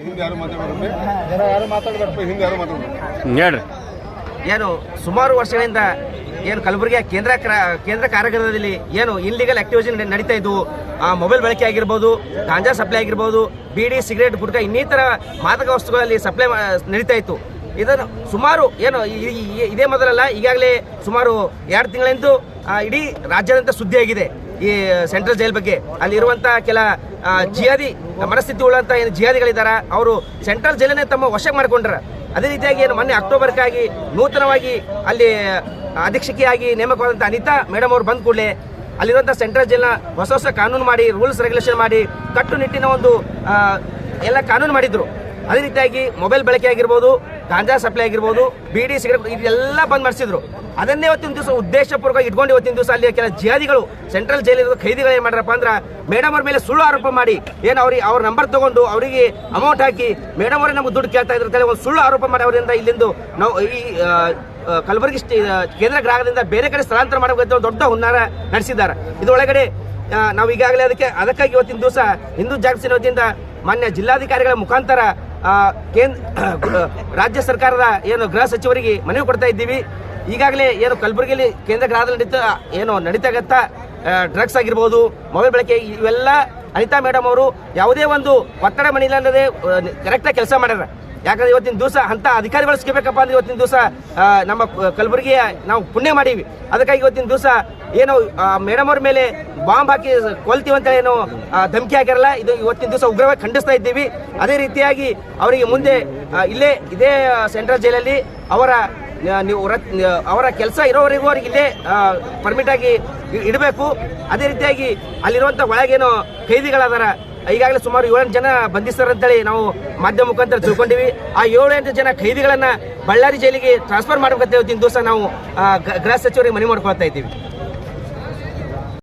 ಹಿಂದೆ ಯಾರು ಮಾತಾಡಬೇಡ್ರಿ ಯಾರು ಮಾತಾಡಬೇಡಪ್ಪ ಹಿಂದೆ ಯಾರು ಮಾತಾಡಬೇಡ ಹೇಳ್ರಿ. ಏನು ಸುಮಾರು ವರ್ಷಗಳಿಂದ ಏನು ಕಲಬುರಗಿಯ ಕೇಂದ್ರ ಕ್ರ- ಕೇಂದ್ರ ಕಾರಾಗೃಹದಲ್ಲಿ ಏನು ಇನ್ಲೀಗಲ್ ಆಕ್ಟಿವಿಟಿ ನಡೀತಾ ಇದ್ವು ಆ ಮೊಬೈಲ್ ಬಳಕೆ ಆಗಿರ್ಬೋದು ಗಾಂಜಾ ಸಪ್ಲೈ ಆಗಿರ್ಬೋದು ಬೀಡಿ ಸಿಗರೇಟ್ ಗುಡ್ಕ ಇನ್ನಿತರ ಮಾದಕ ವಸ್ತುಗಳಲ್ಲಿ ಸಪ್ಲೈ ನಡೀತಾ ಇತ್ತು. ಇದನ್ನು ಸುಮಾರು ಏನು ಇದೇ ಮೊದಲಲ್ಲ ಈಗಾಗಲೇ ಸುಮಾರು ಎರಡು ತಿಂಗಳಿಂದ ಆ, ಇಡೀ ರಾಜ್ಯಾದ್ಯಂತ ಸುದ್ದಿಯಾಗಿದೆ. ಈ ಸೆಂಟ್ರಲ್ ಜೈಲ್ ಬಗ್ಗೆ. ಅಲ್ಲಿರುವಂಥ ಕೆಲ ಜಿಯಾದಿ ಮನಸ್ಥಿತಿ ಉಳ್ಳಂತ ಏನು ಜಿಹಾದಿಗಳಿದ್ದಾರೆ ಅವರು ಸೆಂಟ್ರಲ್ ಜೈಲನ್ನೇ ತಮ್ಮ ವಶಕ್ಕೆ ಮಾಡಿಕೊಂಡ್ರ. ಅದೇ ರೀತಿಯಾಗಿ ಏನು ಮೊನ್ನೆ ಅಕ್ಟೋಬರ್ಗಾಗಿ ನೂತನವಾಗಿ ಅಲ್ಲಿ ಅಧೀಕ್ಷಕಿಯಾಗಿ ನೇಮಕವಾದಂಥ ಅನಿತಾ ಮೇಡಮ್ ಅವರು ಬಂದ ಕೂಡಲೇ ಅಲ್ಲಿರುವಂಥ ಸೆಂಟ್ರಲ್ ಜೈಲ್ನ ಹೊಸ ಹೊಸ ಕಾನೂನು ಮಾಡಿ, ರೂಲ್ಸ್ ರೆಗ್ಯುಲೇಷನ್ ಮಾಡಿ, ಕಟ್ಟುನಿಟ್ಟಿನ ಒಂದು ಎಲ್ಲ ಕಾನೂನು ಮಾಡಿದ್ರು. ಅದೇ ರೀತಿಯಾಗಿ ಮೊಬೈಲ್ ಬಳಕೆ ಆಗಿರ್ಬೋದು ಗಾಂಜಾ ಸಪ್ಲೈ ಆಗಿರ್ಬೋದು, ಬೀಡಿ ಸಿಗರೇಟ್, ಇದೆಲ್ಲ ಬಂದ್ ಮಾಡಿಸಿದ್ರು. ಅದನ್ನೇ ಇವತ್ತಿನ ದಿವಸ ಉದ್ದೇಶಪೂರ್ವಕ ಇಟ್ಕೊಂಡು ಇವತ್ತಿನ ದಿವಸ ಅಲ್ಲಿ ಕೆಲ ಜಿಯಾದಿಗಳು ಸೆಂಟ್ರಲ್ ಜೈಲಿರೋ ಖೈದಿಗಳು ಏನು ಮಾಡ್ರಪ್ಪ ಅಂದ್ರೆ ಮೇಡಮ್ ಅವ್ರ ಮೇಲೆ ಸುಳ್ಳು ಆರೋಪ ಮಾಡಿ, ಏನು ಅವ್ರಿಗೆ ಅವ್ರ ನಂಬರ್ ತಗೊಂಡು ಅವರಿಗೆ ಅಮೌಂಟ್ ಹಾಕಿ ಮೇಡಮ್ ಅವರೇ ನಮ್ಗೆ ದುಡ್ಡು ಕೇಳ್ತಾ ಇದ್ರೆ ಒಂದು ಸುಳ್ಳು ಆರೋಪ ಮಾಡಿ ಅವರಿಂದ ಇಲ್ಲಿಂದು ನಾವು ಈ ಕಲಬುರಗಿ ಕೇಂದ್ರ ಗ್ರಾಹಕದಿಂದ ಬೇರೆ ಕಡೆ ಸ್ಥಳಾಂತರ ಮಾಡಬೇಕು ದೊಡ್ಡ ಹುನ್ನಾರ ನಡೆಸಿದ್ದಾರೆ. ಇದರೊಳಗಡೆ ನಾವು ಈಗಾಗಲೇ ಅದಕ್ಕೆ ಅದಕ್ಕಾಗಿ ಇವತ್ತಿನ ದಿವಸ ಹಿಂದೂ ಜಾಗೃತಿ ವತಿಯಿಂದ ಮಾನ್ಯ ಜಿಲ್ಲಾಧಿಕಾರಿಗಳ ಮುಖಾಂತರ ಕೇಂದ್ರ ರಾಜ್ಯ ಸರ್ಕಾರದ ಏನು ಗೃಹ ಸಚಿವರಿಗೆ ಮನವಿ ಕೊಡ್ತಾ ಇದ್ದೀವಿ. ಈಗಾಗಲೇ ಏನು ಕಲಬುರಗಿಯಲ್ಲಿ ಕೇಂದ್ರ ಗ್ರಾಹಕದಲ್ಲಿ ನಡೀತಾ ಏನು ನಡೀತಾಗತ್ತ ಡ್ರಗ್ಸ್ ಆಗಿರ್ಬೋದು, ಮೊಬೈಲ್ ಬಳಕೆ, ಇವೆಲ್ಲ ಅನಿತಾ ಮೇಡಮ್ ಅವರು ಯಾವುದೇ ಒಂದು ಒತ್ತಡ ಮನೆಯಿಲ್ಲದೆ ಕರೆಕ್ಟಾಗಿ ಕೆಲಸ ಮಾಡ್ಯಾರ. ಯಾಕಂದ್ರೆ ಇವತ್ತಿನ ದಿವಸ ಅಂತ ಅಧಿಕಾರಿಗಳು ಸಿಗಬೇಕಪ್ಪ ಅಂದ್ರೆ ಇವತ್ತಿನ ದಿವಸ ನಮ್ಮ ಕಲಬುರಗಿಯ ನಾವು ಪುಣ್ಯ ಮಾಡೀವಿ. ಅದಕ್ಕಾಗಿ ಇವತ್ತಿನ ದಿವಸ ಏನು ಮೇಡಮ್ ಅವ್ರ ಮೇಲೆ ಬಾಂಬ್ ಹಾಕಿ ಕೊಲ್ತೀವಿ ಅಂತ ಏನು ಧಮಕಿ ಹಾಕಿರಲ್ಲ ಇದು ಇವತ್ತಿನ ದಿವಸ ಉಗ್ರವಾಗಿ ಖಂಡಿಸ್ತಾ ಇದ್ದೀವಿ. ಅದೇ ರೀತಿಯಾಗಿ ಅವರಿಗೆ ಮುಂದೆ ಇಲ್ಲೇ ಇದೇ ಸೆಂಟ್ರಲ್ ಜೈಲಲ್ಲಿ ಅವರ ನೀವು ಅವರ ಕೆಲಸ ಇರೋವರೆಗೂ ಅವ್ರಿಗೆ ಇಲ್ಲೇ ಪರ್ಮಿಟ್ ಆಗಿ ಇಡಬೇಕು. ಅದೇ ರೀತಿಯಾಗಿ ಅಲ್ಲಿರುವಂಥ ಒಳಗೇನು ಖೈದಿಗಳದಾರ ಈಗಾಗಲೇ ಸುಮಾರು ಏಳೆಂಟು ಜನ ಬಂಧಿಸ್ತಾರೆ ಅಂತೇಳಿ ನಾವು ಮಾಧ್ಯಮ ಮುಖಾಂತರ ತಿಳ್ಕೊಂಡಿವಿ. ಆ ಏಳೆಂಟು ಜನ ಖೈದಿಗಳನ್ನ ಬಳ್ಳಾರಿ ಜೈಲಿಗೆ ಟ್ರಾನ್ಸ್ಫರ್ ಮಾಡಬೇಕಂತ ಇವತ್ತಿನ ದಿವಸ ನಾವು ಗೃಹ ಸಚಿವರಿಗೆ ಮನವಿ ಮಾಡ್ಕೊಳ್ತಾ ಇದ್ದೀವಿ.